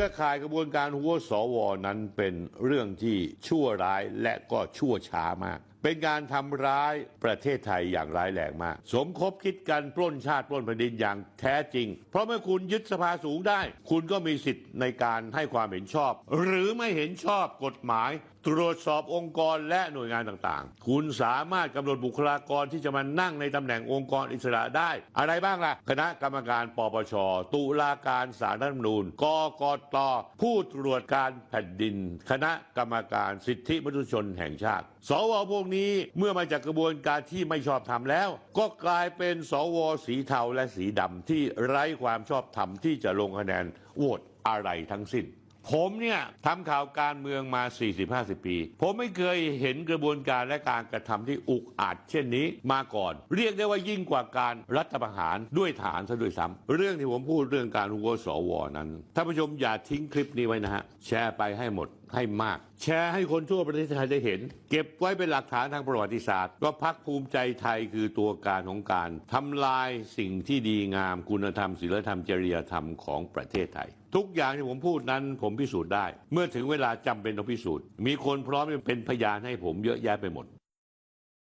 รือข่ายกระบวนการหัวสวนั้นเป็นเรื่องที่ชั่วร้ายและก็ชั่วช้ามากเป็นการทำร้ายประเทศไทยอย่างร้ายแรงมาก สมคบคิดกันปล้นชาติปล้นแผ่นดินอย่างแท้จริง เพราะเมื่อคุณยึดสภาสูงได้ คุณก็มีสิทธิ์ในการให้ความเห็นชอบ หรือไม่เห็นชอบกฎหมาย ตรวจสอบองค์กรและหน่วยงานต่างๆ คุณสามารถกำหนดบุคลากรที่จะมานั่งในตำแหน่งองค์กรอิสระได้ อะไรบ้างล่ะ คณะกรรมการปปช ตุลาการสารรัฐธรรมนูญกกตผู้ตรวจการแผ่นดิน คณะกรรมการสิทธิมนุษยชนแห่งชาติ สวพวกนี้เมื่อมาจากกระบวนการที่ไม่ชอบธรรมแล้ว ก็กลายเป็นสวสีเทาและสีดำที่ไร้ความชอบธรรมที่จะลงคะแนนโหวตอะไรทั้งสิ้นผมเนี่ยทำข่าวการเมืองมา 40-50 ปี ผมไม่เคยเห็นกระบวนการและการกระทำที่อุกอาจเช่นนี้มาก่อน เรียกได้ว่ายิ่งกว่าการรัฐประหารด้วยฐานซะด้วยซ้ำเรื่องที่ผมพูดเรื่องการหัวสวนั้นท่านผู้ชมอย่าทิ้งคลิปนี้ไว้นะฮะ แชร์ไปให้หมด ให้มาก แชร์ให้คนทั่วประเทศไทยได้เห็น เก็บไว้เป็นหลักฐานทางประวัติศาสตร์ว่าพักภูมิใจไทยคือตัวการของการทำลายสิ่งที่ดีงามคุณธรรมศีลธรรมจริยธรรมของประเทศไทย ทุกอย่างที่ผมพูดนั้นผมพิสูจน์ได้ เมื่อถึงเวลาจำเป็นต้องพิสูจน์ มีคนพร้อมเป็นพยานให้ผมเยอะแยะไปหมด